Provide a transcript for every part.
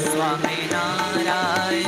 Swaminarayan.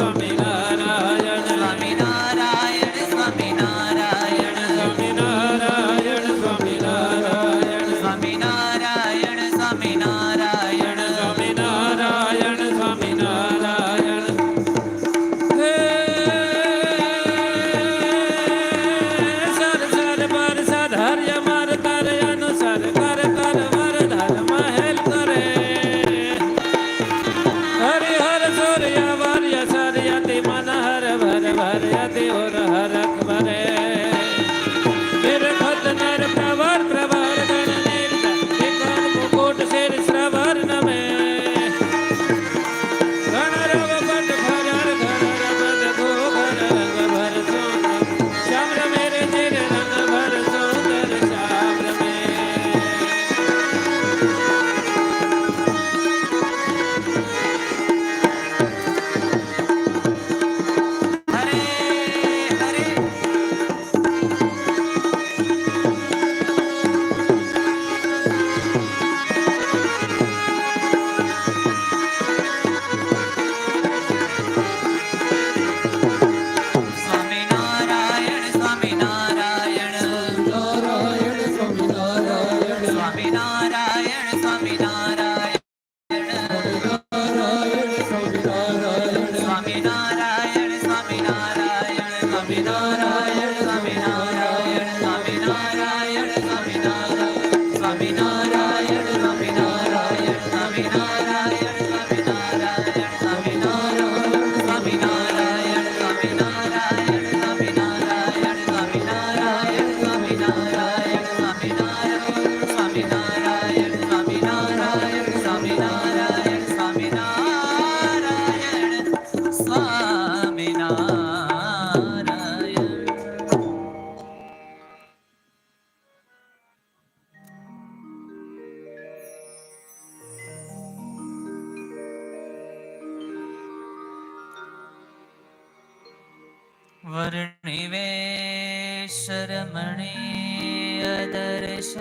coming. Happy Dana. वर्णिवेशरमणीयदर्श